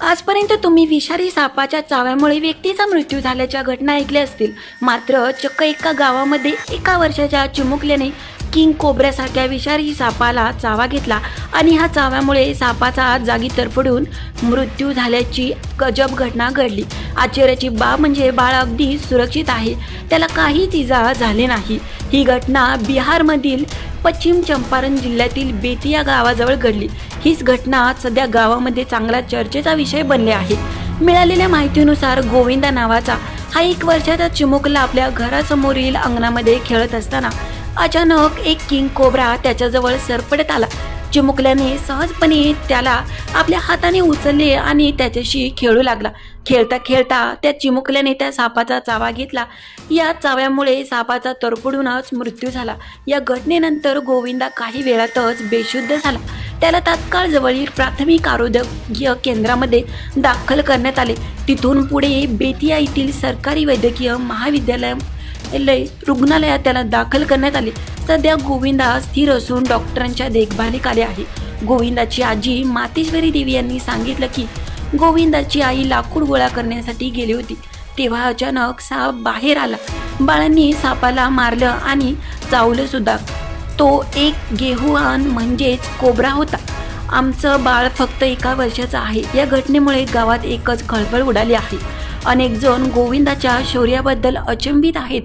आजपर्यंत तुम्ही विषारी सापाच्या चाव्यामुळे व्यक्तीचा मृत्यू झाल्याच्या घटना ऐकल्या असतील. मात्र चक्क एका गावामध्ये एका वर्षाच्या चिमुकल्याने किंग कोबऱ्यासारख्या विषारी सापाला चावा घेतला आणि ह्या चाव्यामुळे सापाचा जागी तरफडून मृत्यू झाल्याची गजब घटना घडली. आश्चर्याची बाब म्हणजे बाळ अगदी सुरक्षित आहे. त्याला काहीच इजा झाले नाही. ही घटना बिहारमधील पश्चिम चंपारण जिल्ह्यातील बेतिया गावाजवळ घडली. हीच घटना सध्या गावामध्ये चांगला चर्चेचा विषय बनले आहे. मिळालेल्या माहितीनुसार गोविंदा नावाचा हा एक वर्षाचा चिमुकला आपल्या घरासमोरील अंगणामध्ये खेळत असताना अचानक एक किंग कोबरा त्याच्याजवळ सरपडत आला. चिमुकल्याने सहजपणे त्याला आपल्या हाताने उचलले आणि त्याच्याशी खेळू लागला. खेळता खेळता त्या चिमुकल्याने त्या सापाचा चावा घेतला. या चाव्यामुळे सापाचा तरपडूनच मृत्यू झाला. या घटनेनंतर गोविंदा काही वेळातच बेशुद्ध झाला. त्याला तात्काळ जवळील प्राथमिक आरोग्य केंद्रामध्ये दाखल करण्यात आले. तिथून पुढे बेतिया येथील सरकारी वैद्यकीय महाविद्यालय रुग्णालयात त्याला दाखल करण्यात आले. सध्या गोविंदा स्थिर असून डॉक्टरांच्या देखभालीखाली आहे. गोविंदाची आजी मातेश्वरी देवी यांनी सांगितलं की गोविंदाची आई लाकूड गोळा करण्यासाठी गेली होती. तेव्हा अचानक साप बाहेर आला. बाळांनी सापाला मारलं आणि चावलं सुद्धा. तो एक गेहुआन म्हणजेच कोबरा होता. आमचं बाळ फक्त एका वर्षाचं आहे. या घटनेमुळे गावात एकच खळबळ उडाली आहे. अनेक जण गोविंदाच्या शौर्याबद्दल अचंबित आहेत.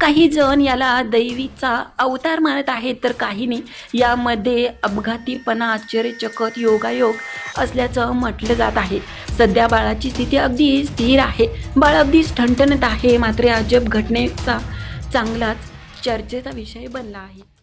काही जण याला दैवीचा अवतार मानत आहेत तर काहींनी यामध्ये अपघातीपणा आश्चर्यचकत योगायोग असल्याचं म्हटलं जात आहे. सध्या बाळाची स्थिती अगदी स्थिर आहे. बाळ अगदी ठणठणत आहे मात्र अजब घटनेचा चांगलाच चर्चेचा विषय बनला आहे.